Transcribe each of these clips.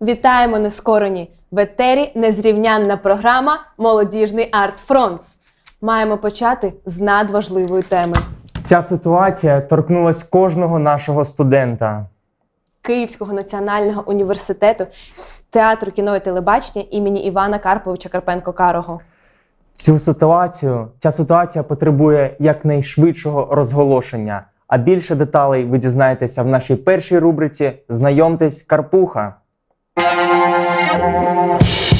Вітаємо нескорені! В етері незрівнянна програма Молодіжний арт-фронт. Маємо почати з надважливої теми. Ця ситуація торкнулась кожного нашого студента. Київського національного університету театру кіно і телебачення імені Івана Карповича Карпенко Карого. Цю ситуацію, ця ситуація потребує якнайшвидшого розголошення. А більше деталей ви дізнаєтеся в нашій першій рубриці Знайомтесь Карпуха. you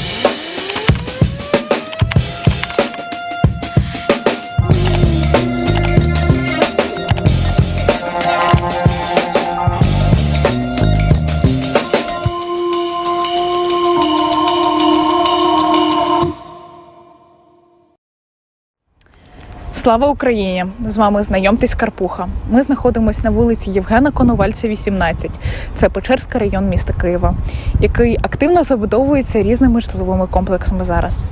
Слава Україні! З вами знайомтесь Карпуха. Ми знаходимося на вулиці Євгена Коновальця, 18. Це Печерський район міста Києва, який активно забудовується різними житловими комплексами зараз.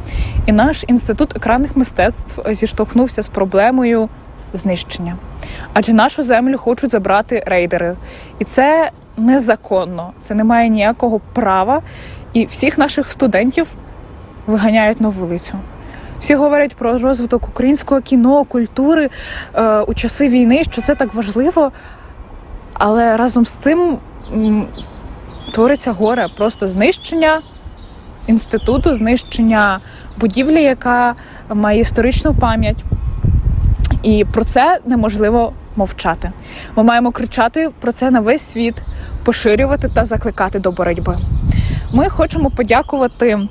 І наш інститут екранних мистецтв зіштовхнувся з проблемою знищення. Адже нашу землю хочуть забрати рейдери. І це незаконно, це не має ніякого права. І всіх наших студентів виганяють на вулицю. Всі говорять про розвиток українського кіно, культури е, у часи війни, що це так важливо. Але разом з тим м, твориться горе просто знищення інституту, знищення будівлі, яка має історичну пам'ять. І про це неможливо мовчати. Ми маємо кричати про це на весь світ, поширювати та закликати до боротьби. Ми хочемо подякувати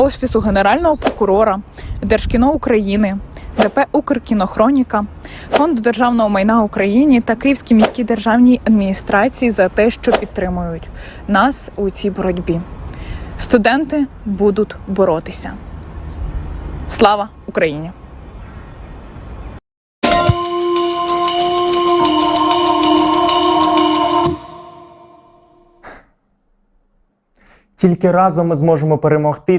Офісу Генерального прокурора, Держкіно України, ДП Укркінохроніка, Фонду державного майна України та Київській міській державній адміністрації за те, що підтримують нас у цій боротьбі. Студенти будуть боротися. Слава Україні! Тільки разом ми зможемо перемогти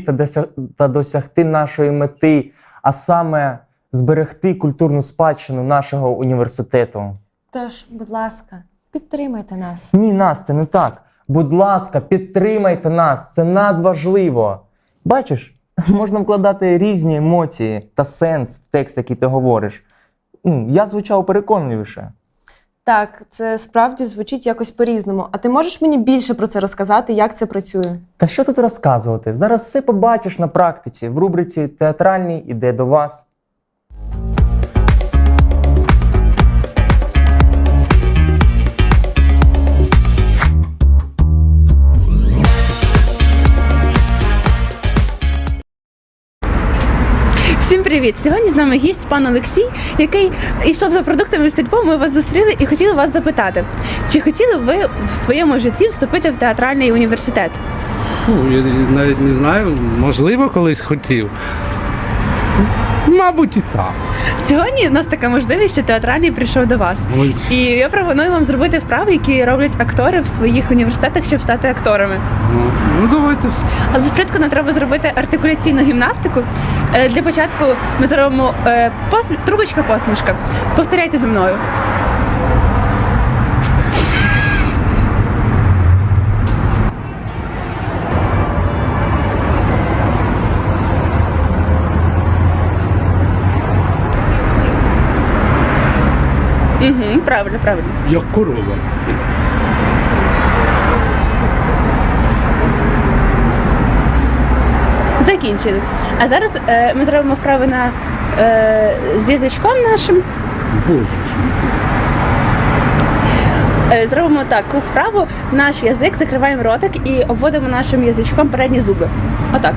та досягти нашої мети, а саме зберегти культурну спадщину нашого університету. Тож, будь ласка, підтримайте нас. Ні, Настя, не так. Будь ласка, підтримайте нас, це надважливо. Бачиш, можна вкладати різні емоції та сенс в текст, який ти говориш. Ну, Я звучав переконливіше. Так, це справді звучить якось по-різному. А ти можеш мені більше про це розказати, як це працює? Та що тут розказувати? Зараз все побачиш на практиці в рубриці Театральний іде до вас. Привіт! Сьогодні з нами гість пан Олексій, який йшов за продуктами в сільпо. Ми вас зустріли і хотіли вас запитати, чи хотіли б ви в своєму житті вступити в театральний університет? Ну, я навіть не знаю, можливо, колись хотів. Мабуть, і так. Сьогодні у нас така можливість, що театральний прийшов до вас. Ой. І я пропоную вам зробити вправи, які роблять актори в своїх університетах, щоб стати акторами. Ну, ну давайте. Але спочатку нам треба зробити артикуляційну гімнастику. Е, Для початку ми зробимо е, посм... трубочка посмішка. Повторяйте за мною. Угу, правильно, правильно. Як корова. Закінчили. А зараз е, ми зробимо вправи на, е, з язичком нашим. Боже. Е, зробимо таку вправу. Наш язик закриваємо ротик і обводимо нашим язичком передні зуби. Отак.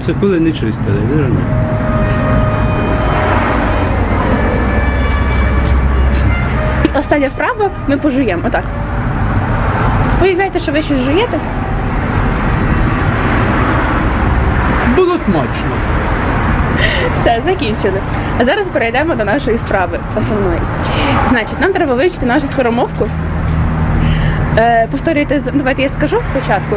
Це коли не чистили, вірно? Остання вправа ми пожуємо. Отак. Уявляйте, що ви щось жуєте. Було смачно. Все, закінчили. А зараз перейдемо до нашої вправи основної. Значить, нам треба вивчити нашу скоромовку. Е, повторюйте, давайте я скажу спочатку.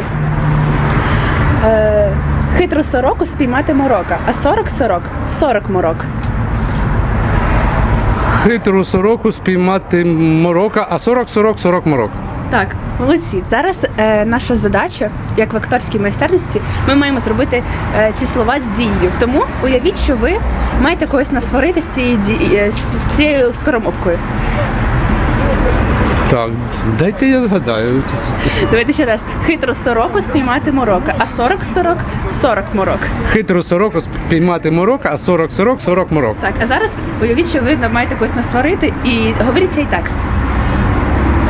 Е, хитру сороку спіймати морока, а сорок сорок сорок морок. Хитру сороку спіймати морока, а 40 40 40 морок. Так, молодці. Зараз е, наша задача, як в акторській майстерності, ми маємо зробити е, ці слова з дією. Тому уявіть, що ви маєте когось насварити з цією ді- е, з цією скоромовкою. Так, дайте я згадаю. Давайте ще раз. Хитро сороку спіймати морока, а сорок сорок сорок морок. Хитру сороку спіймати морока, а 40 сорок 40 морок. Так, а зараз уявіть, що ви маєте когось насварити і говоріть цей текст.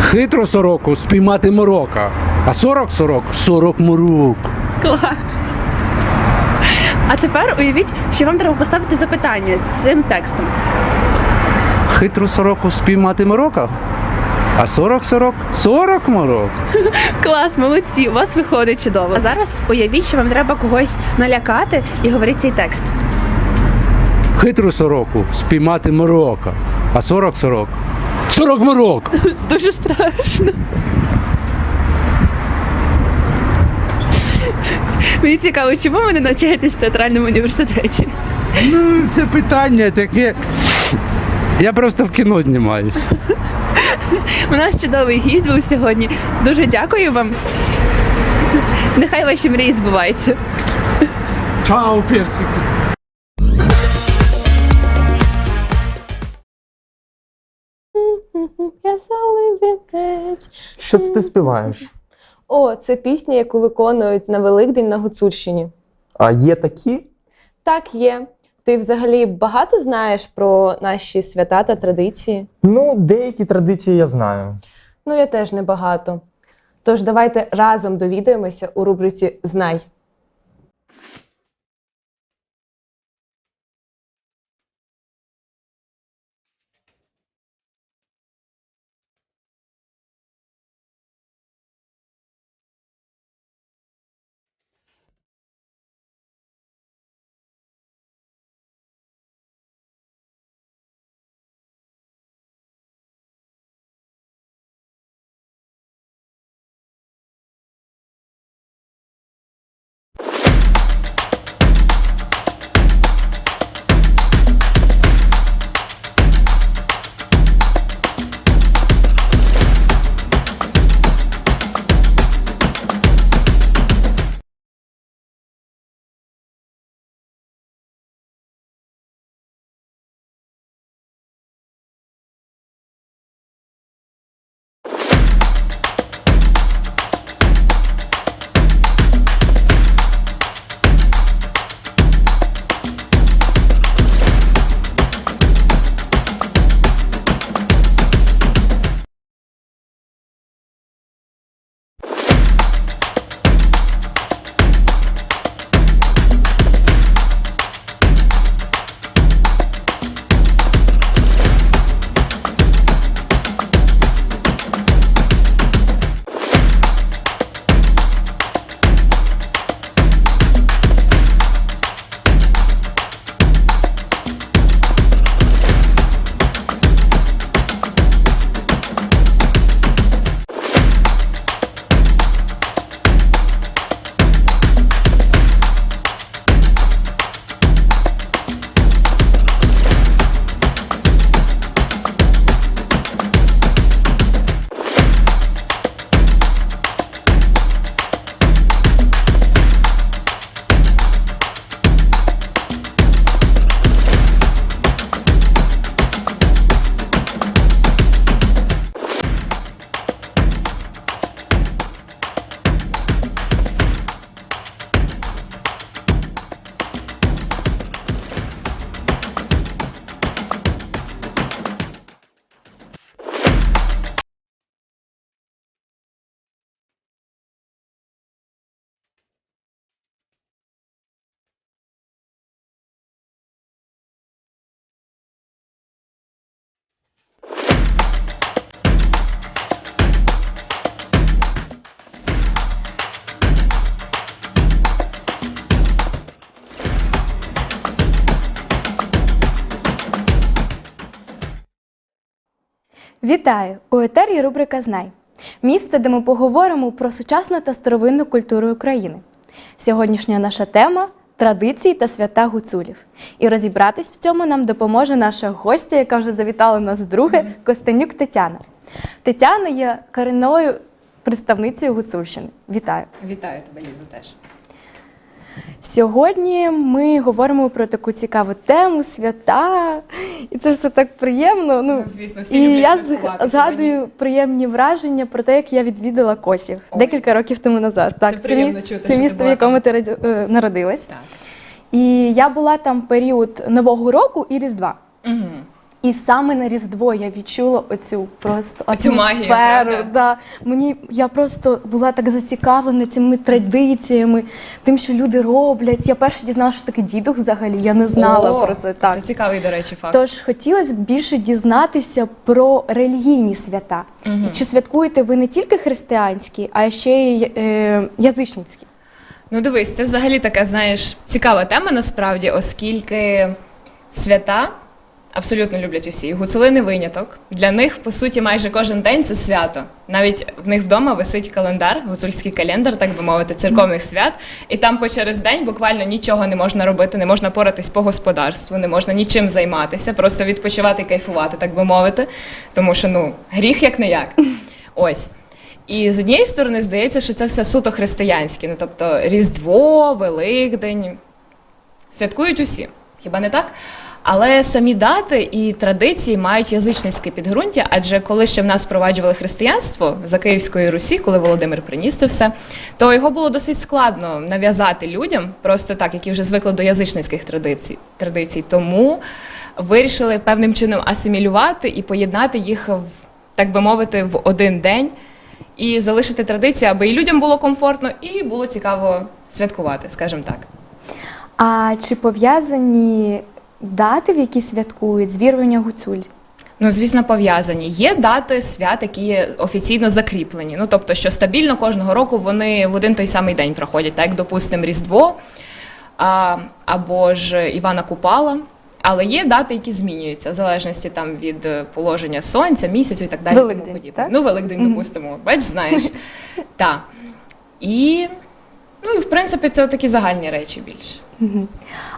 Хитру сороку спіймати морока, а 40 сорок 40 морок. Клас. А тепер уявіть, що вам треба поставити запитання цим текстом. Хитру сороку спіймати морока, а 40 сорок 40 морок. Клас, молодці, у вас виходить чудово. А зараз уявіть, що вам треба когось налякати і говоріть цей текст. Хитру сороку спіймати морока, а 40 сорок 40 морок. Дуже страшно. Мені цікаво, чому ви не навчаєтесь в театральному університеті? Ну, це питання таке. Я просто в кіно знімаюся. У нас чудовий гість був сьогодні. Дуже дякую вам. Нехай ваші мрії збуваються. Чао, персик. Я заливінець. Що це ти співаєш? О, це пісня, яку виконують на Великдень на Гуцульщині. А є такі? Так, є. Ти взагалі багато знаєш про наші свята та традиції? Ну, деякі традиції я знаю. Ну, я теж не багато. Тож давайте разом довідаємося у рубриці Знай. Вітаю! У етері рубрика Знай. Місце, де ми поговоримо про сучасну та старовинну культуру України. Сьогоднішня наша тема традиції та свята гуцулів. І розібратись в цьому нам допоможе наша гостя, яка вже завітала нас друге, Костенюк Тетяна. Тетяна є корінною представницею Гуцульщини. Вітаю! Вітаю тебе, Лізо, теж. Сьогодні ми говоримо про таку цікаву тему свята, і це все так приємно. Ну, Ну, звісно, всі і я святкувати, згадую приємні враження про те, як я відвідала Косів Ой. декілька років тому назад. Так, це, приємно міс- чути, це що ти в якому там. ти раді- е, народилась. Так. І я була там період Нового року і Різдва. Угу. І саме на Різдво я відчула оцю просто Оцю магію, правда? да. Мені я просто була так зацікавлена цими традиціями, тим, що люди роблять. Я перше дізналася, що таке дідух взагалі. Я не знала О, про це. Так Це цікавий, до речі, факт. тож хотілося б більше дізнатися про релігійні свята. І чи святкуєте ви не тільки християнські, а ще й е, язичницькі? Ну дивись, це взагалі така, знаєш, цікава тема насправді, оскільки свята абсолютно люблять усі. І Гуцули не виняток. Для них, по суті, майже кожен день це свято. Навіть в них вдома висить календар, гуцульський календар, так би мовити, церковних свят. І там по через день буквально нічого не можна робити, не можна поратись по господарству, не можна нічим займатися, просто відпочивати і кайфувати, так би мовити. Тому що ну гріх як не як. Ось. І з однієї сторони здається, що це все суто християнське. Ну тобто Різдво, Великдень святкують усі, хіба не так? Але самі дати і традиції мають язичницьке підґрунтя, адже коли ще в нас впроваджували християнство за Київської Русі, коли Володимир приніс це все, то його було досить складно нав'язати людям, просто так, які вже звикли до язичницьких традицій. традицій. Тому вирішили певним чином асимілювати і поєднати їх в так би мовити, в один день і залишити традиції, аби і людям було комфортно, і було цікаво святкувати, скажімо так. А чи пов'язані дати, в які святкують, з гуцуль? Ну, звісно, пов'язані. Є дати свят, які є офіційно закріплені. Ну, тобто, що стабільно кожного року вони в один той самий день проходять, так як, допустимо, Різдво а, або ж Івана Купала. Але є дати, які змінюються, в залежності там від положення сонця, місяцю і так далі. тому Великдень, подібне. так? Ну, Великдень, Мгм. допустимо, бач, знаєш. Так. І, ну, і в принципі, це такі загальні речі більше. Мгм.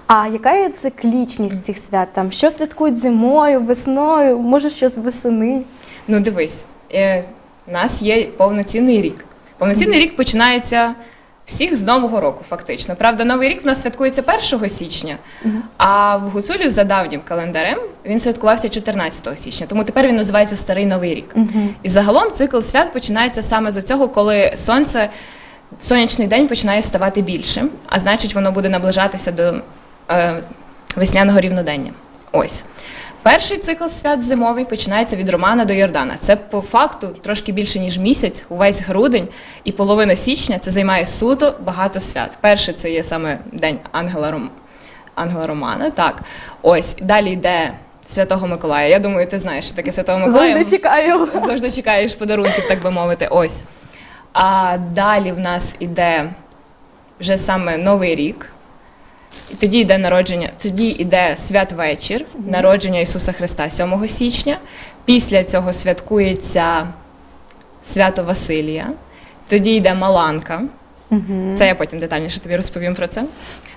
А яка є циклічність цих свят? Там що святкують зимою, весною, може щось восени? Ну дивись, е, у нас є повноцінний рік. Повноцінний рік починається всіх з Нового року, фактично. Правда, Новий рік у нас святкується 1 січня, а в Гуцулів за давнім календарем він святкувався 14 січня. Тому тепер він називається Старий Новий рік. І загалом цикл свят починається саме з цього, коли сонце, сонячний день починає ставати більшим, а значить, воно буде наближатися до е, весняного рівнодення. Ось. Перший цикл свят зимовий починається від Романа до Йордана. Це по факту трошки більше ніж місяць, увесь грудень і половина січня це займає суто багато свят. Перший це є саме день Ангела Ром... Ангела Романа. Так, ось далі йде Святого Миколая. Я думаю, ти знаєш, що таке Святого Миколая. Завжди чекаю. Завжди чекаєш подарунків, так би мовити. Ось. А далі в нас іде вже саме Новий рік. І тоді йде народження, тоді йде святвечір, народження Ісуса Христа 7 січня. Після цього святкується свято Василія. Тоді йде Маланка. Це я потім детальніше тобі розповім про це.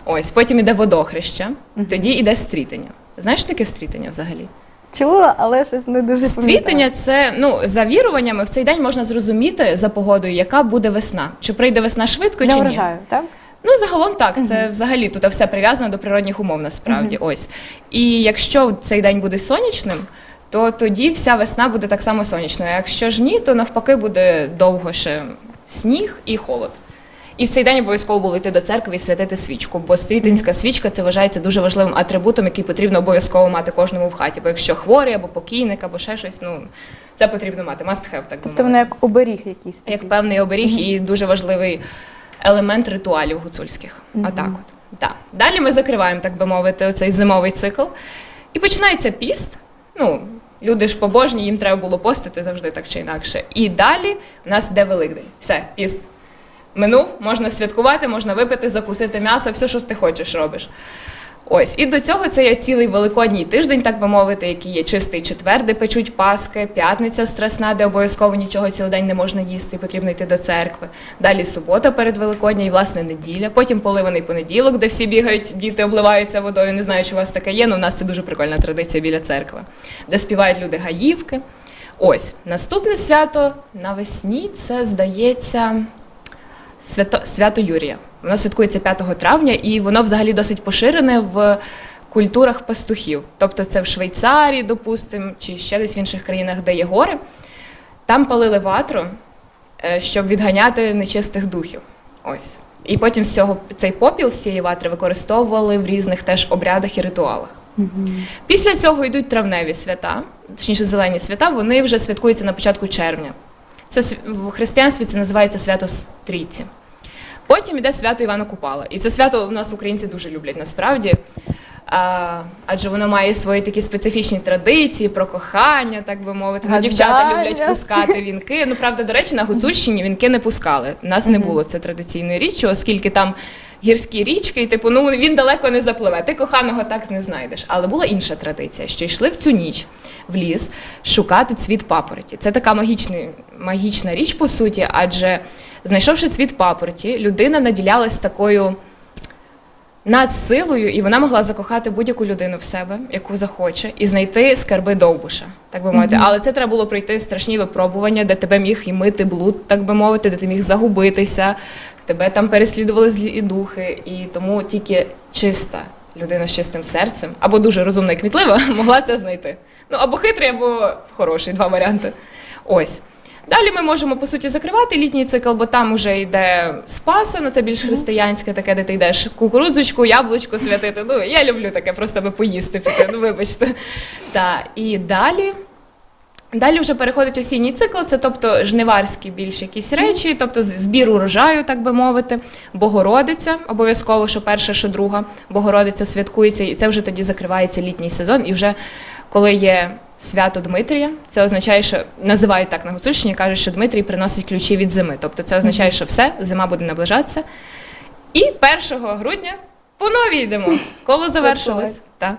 Ось, потім іде водохреща, тоді йде стрітення. Знаєш таке стрітення взагалі? Чула, але щось не дуже пам'ятаю. Стрітення це ну за віруваннями в цей день можна зрозуміти за погодою, яка буде весна. Чи прийде весна швидко, Для чи ні. врожаю, так? Ну загалом так. Це взагалі тут все прив'язано до природних умов, насправді. Ось. І якщо цей день буде сонячним, то тоді вся весна буде так само сонячною. А якщо ж ні, то навпаки буде довго ще сніг і холод. І в цей день обов'язково було йти до церкви і святити свічку, бо стрітинська свічка це вважається дуже важливим атрибутом, який потрібно обов'язково мати кожному в хаті. Бо якщо хворий або покійник, або ще щось, ну це потрібно мати. Must have, так Тобто воно як оберіг якийсь. такий. як певний оберіг і дуже важливий елемент ритуалів гуцульських. Отак от. Так. Далі ми закриваємо, так би мовити, цей зимовий цикл. І починається піст. Ну, люди ж побожні, їм треба було постити завжди так чи інакше. І далі у нас йде Великдень. Все, піст. Минув, можна святкувати, можна випити, закусити м'ясо, все, що ти хочеш, робиш. Ось, і до цього це є цілий великодній тиждень, так би мовити, який є чистий четвер, де печуть паски, п'ятниця страсна, де обов'язково нічого цілий день не можна їсти, потрібно йти до церкви. Далі субота перед Великодня і власне неділя. Потім поливаний понеділок, де всі бігають, діти обливаються водою. Не знаю, чи у вас таке є, але у нас це дуже прикольна традиція біля церкви, де співають люди гаївки. Ось наступне свято навесні це здається свято, свято Юрія. Воно святкується 5 травня, і воно взагалі досить поширене в культурах пастухів. Тобто це в Швейцарії, допустимо, чи ще десь в інших країнах, де є гори. Там палили ватру, е, щоб відганяти нечистих духів. Ось. І потім з цього цей попіл з цієї ватри використовували в різних теж обрядах і ритуалах. Після цього йдуть травневі свята, точніше зелені свята, вони вже святкуються на початку червня. Це в християнстві це називається свято Стрійці. Потім йде свято Івана Купала. І це свято в нас українці дуже люблять насправді. А, адже воно має свої такі специфічні традиції про кохання, так би мовити. Ну, дівчата люблять пускати вінки. Ну, правда, до речі, на Гуцульщині вінки не пускали. У нас не було це традиційною річчю, оскільки там гірські річки, і типу, ну він далеко не запливе. Ти коханого так не знайдеш. Але була інша традиція, що йшли в цю ніч в ліс шукати цвіт папороті. Це така магічна, магічна річ, по суті, адже знайшовши цвіт папороті, людина наділялась такою надсилою, і вона могла закохати будь-яку людину в себе, яку захоче, і знайти скарби довбуша, так би мовити. Але це треба було пройти страшні випробування, де тебе міг і мити блуд, так би мовити, де ти міг загубитися, тебе там переслідували злі духи, і тому тільки чиста людина з чистим серцем, або дуже розумна і кмітлива, могла це знайти. Ну або хитрий, або хороший, два варіанти. Ось. Далі ми можемо по суті закривати літній цикл, бо там вже йде спаса, ну це більш християнське, таке, де ти йдеш кукурудзочку, яблучко святити. Ну я люблю таке, просто аби поїсти піти. Ну вибачте. Та і далі. Далі вже переходить осінній цикл, це тобто жниварські більш якісь речі, тобто збір урожаю, так би мовити, Богородиця, обов'язково, що перша, що друга, Богородиця святкується, і це вже тоді закривається літній сезон. І вже коли є свято Дмитрія, це означає, що називають так на Гуцульщині, кажуть, що Дмитрій приносить ключі від зими. Тобто це означає, що все, зима буде наближатися. І 1 грудня по новій йдемо. Коло завершилось. Так.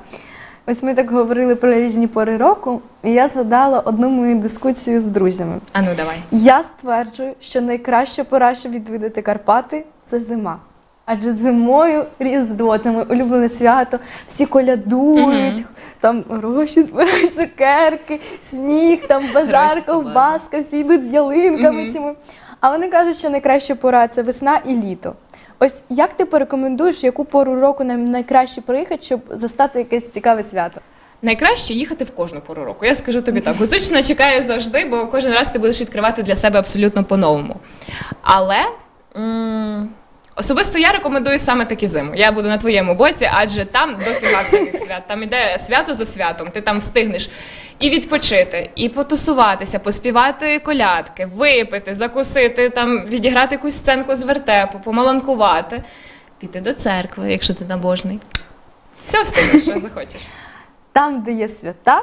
Ось ми так говорили про різні пори року, і я згадала одну мою дискусію з друзями. А ну давай. Я стверджую, що найкраща пора, щоб відвідати Карпати, це зима. Адже зимою Різдво, це моє улюблене свято, всі колядують, Мгм. там гроші збирають цукерки, сніг, там базар, Гроші це ковбаска, всі йдуть з ялинками Мгм. цими. А вони кажуть, що найкраща пора це весна і літо. Ось як ти порекомендуєш, яку пору року нам найкраще приїхати, щоб застати якесь цікаве свято? Найкраще їхати в кожну пору року. Я скажу тобі так. Гуцульщина чекає завжди, бо кожен раз ти будеш відкривати для себе абсолютно по-новому. Але особисто я рекомендую саме такі зиму. Я буду на твоєму боці, адже там дофіга всяких свят. Там іде свято за святом, ти там встигнеш і відпочити, і потусуватися, поспівати колядки, випити, закусити, там відіграти якусь сценку з вертепу, помаланкувати, піти до церкви, якщо ти набожний. Все встигнеш, що захочеш. Там, де є свята,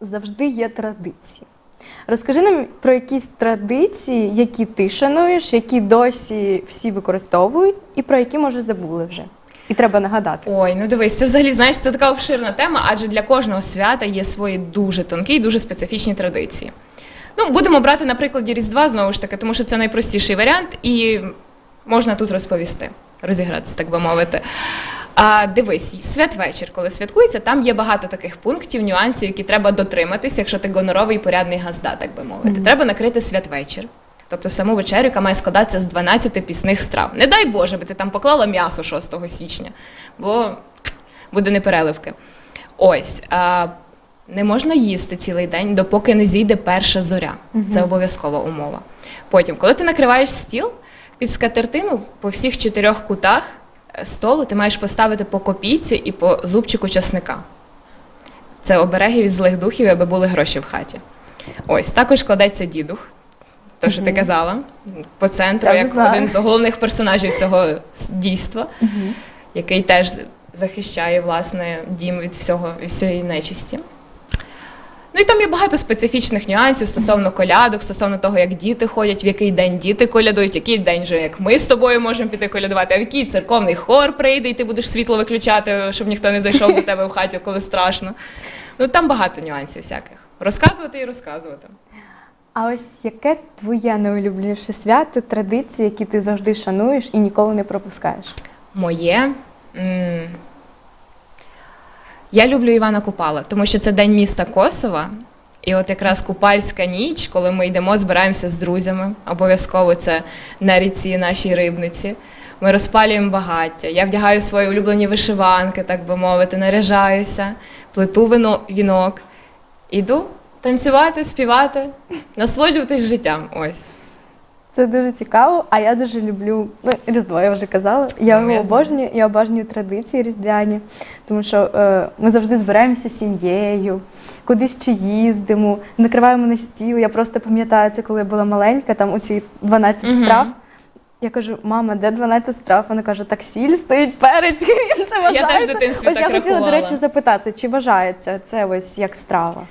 завжди є традиції. Розкажи нам про якісь традиції, які ти шануєш, які досі всі використовують, і про які, може, забули вже. І треба нагадати. Ой, ну дивись, це взагалі знаєш, це така обширна тема, адже для кожного свята є свої дуже тонкі і дуже специфічні традиції. Ну, будемо брати на прикладі Різдва знову ж таки, тому що це найпростіший варіант, і можна тут розповісти, розігратися, так би мовити. А, дивись, святвечір, коли святкується, там є багато таких пунктів, нюансів, які треба дотриматися, якщо ти гоноровий і порядний газда, так би мовити. Треба накрити святвечір. Тобто саму вечерю, яка має складатися з 12 пісних страв. Не дай Боже, би ти там поклала м'ясо 6 січня, бо буде непереливки. Ось. А, не можна їсти цілий день, допоки не зійде перша зоря. Це обов'язкова умова. Потім, коли ти накриваєш стіл, під скатертину по всіх чотирьох кутах столу ти маєш поставити по копійці і по зубчику часника. Це обереги від злих духів, аби були гроші в хаті. Ось також кладеться дідух, то, що ти казала, по центру, як один з головних персонажів цього дійства, який теж захищає власне дім від всього від всієї нечисті. Ну і там є багато специфічних нюансів стосовно колядок, стосовно того, як діти ходять, в який день діти колядують, в який день вже як ми з тобою можемо піти колядувати, а в який церковний хор прийде, і ти будеш світло виключати, щоб ніхто не зайшов до тебе в хаті, коли страшно. Ну там багато нюансів всяких. Розказувати і розказувати. А ось яке твоє найулюбленіше свято, традиції, які ти завжди шануєш і ніколи не пропускаєш? Моє. м, Я люблю Івана Купала, тому що це день міста Косова. І от якраз купальська ніч, коли ми йдемо, збираємося з друзями, обов'язково це на ріці нашій рибниці. Ми розпалюємо багаття. Я вдягаю свої улюблені вишиванки, так би мовити, наряжаюся, плету вино, вінок, іду танцювати, співати, насолоджуватись життям. Ось. Це дуже цікаво, а я дуже люблю ну, Різдво, я вже казала. Я Ну, його обожнюю, я обожнюю традиції різдвяні, тому що е, ми завжди збираємося з сім'єю, кудись чи їздимо, накриваємо на стіл. Я просто пам'ятаю це, коли я була маленька, там оці 12 Мгм. страв. Я кажу, мама, де 12 страв? Вона каже, так сіль стоїть перець. Це вважається. теж в дитинстві ось так я хотіла, до речі, запитати, чи вважається це ось як страва?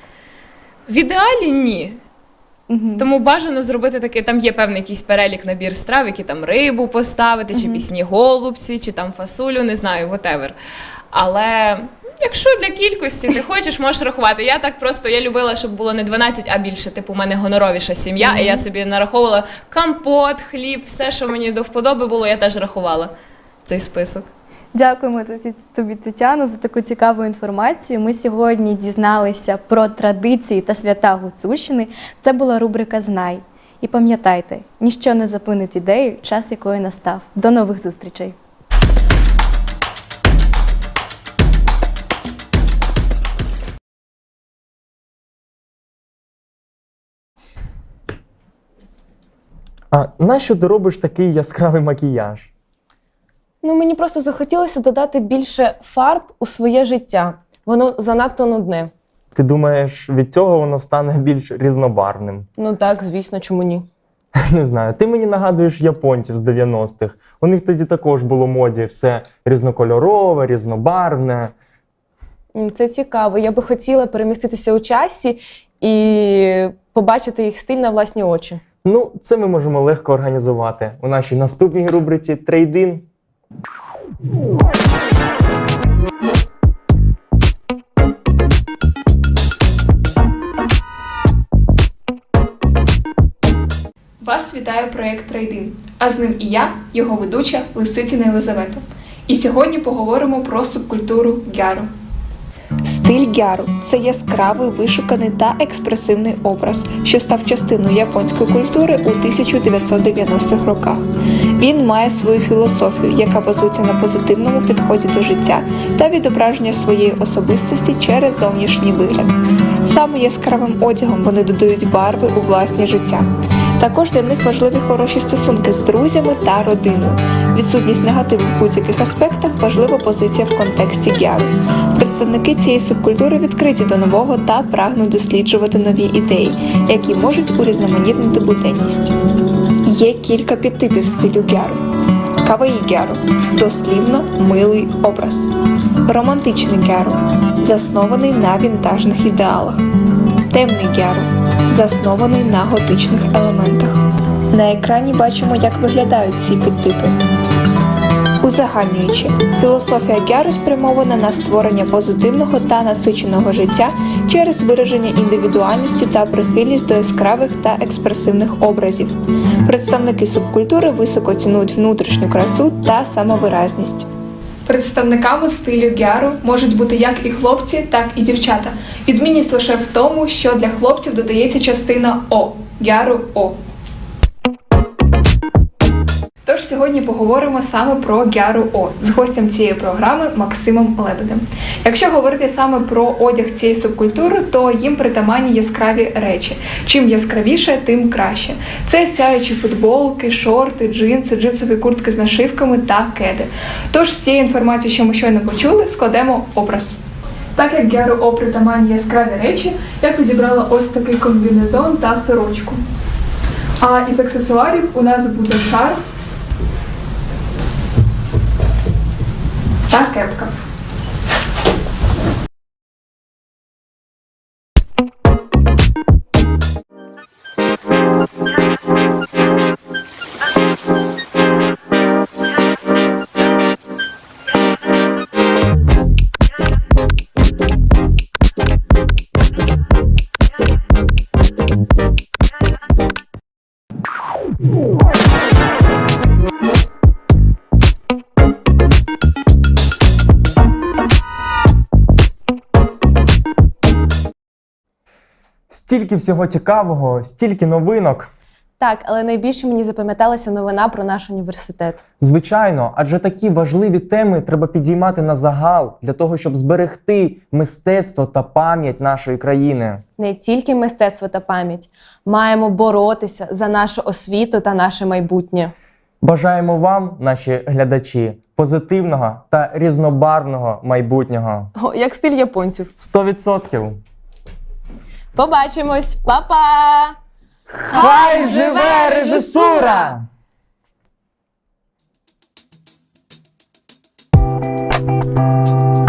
В ідеалі ні. Мгм. Тому бажано зробити такий, там є певний якийсь перелік набір страв, які там рибу поставити, чи пісні голубці, чи там фасолю, не знаю, whatever. Але якщо для кількості ти хочеш, можеш рахувати. Я так просто я любила, щоб було не 12, а більше. Типу, у мене гоноровіша сім'я, і я собі нараховувала компот, хліб, все, що мені до вподоби було, я теж рахувала цей список. Дякуємо тобі- Тетяно, за таку цікаву інформацію. Ми сьогодні дізналися про традиції та свята Гуцульщини. Це була рубрика Знай. І пам'ятайте, ніщо не зупинить ідею, час якої настав. До нових зустрічей! А нащо ти робиш такий яскравий макіяж? Ну, мені просто захотілося додати більше фарб у своє життя. Воно занадто нудне. Ти думаєш, від цього воно стане більш різнобарвним? Ну так, звісно, чому ні? Не знаю, ти мені нагадуєш японців з 90-х. У них тоді також було моді все різнокольорове, різнобарвне. Це цікаво. Я би хотіла переміститися у часі і побачити їх стиль на власні очі. Ну, це ми можемо легко організувати у нашій наступній рубриці Трейдин. Вас вітає проєкт Трейдин, а з ним і я, його ведуча Лисиціна Єлизавета. І сьогодні поговоримо про субкультуру гяру. Стиль гяру це яскравий, вишуканий та експресивний образ, що став частиною японської культури у 1990-х роках. Він має свою філософію, яка базується на позитивному підході до життя та відображення своєї особистості через зовнішній вигляд. Саме яскравим одягом вони додають барви у власне життя. Також для них важливі хороші стосунки з друзями та родиною. Відсутність негативу в будь-яких аспектах важлива позиція в контексті гяру. Представники цієї субкультури відкриті до нового та прагнуть досліджувати нові ідеї, які можуть урізноманітнити буденність. Є кілька підтипів стилю гяру. Каваї гяру дослівно милий образ. Романтичний гяру заснований на вінтажних ідеалах. Темний гяру заснований на готичних елементах. На екрані бачимо, як виглядають ці підтипи. Узагальнюючи, філософія Гяру спрямована на створення позитивного та насиченого життя через вираження індивідуальності та прихильність до яскравих та експресивних образів. Представники субкультури високо цінують внутрішню красу та самовиразність. Представниками стилю гяру можуть бути як і хлопці, так і дівчата. Відмінність лише в тому, що для хлопців додається частина О гяру О. сьогодні поговоримо саме про Гяру О з гостем цієї програми Максимом Лебедем. Якщо говорити саме про одяг цієї субкультури, то їм притаманні яскраві речі. Чим яскравіше, тим краще. Це сяючі футболки, шорти, джинси, джинсові куртки з нашивками та кеди. Тож з цієї інформації, що ми щойно почули, складемо образ. Так як Гяру О притаманні яскраві речі, я підібрала ось такий комбінезон та сорочку. А із аксесуарів у нас буде шарф та кепка. Стільки всього цікавого, стільки новинок. Так, але найбільше мені запам'яталася новина про наш університет. Звичайно, адже такі важливі теми треба підіймати на загал для того, щоб зберегти мистецтво та пам'ять нашої країни. Не тільки мистецтво та пам'ять, маємо боротися за нашу освіту та наше майбутнє. Бажаємо вам, наші глядачі, позитивного та різнобарвного майбутнього. О, як стиль японців. 100%! Побачимось, Па-па! Хай живе режисура! Па-па!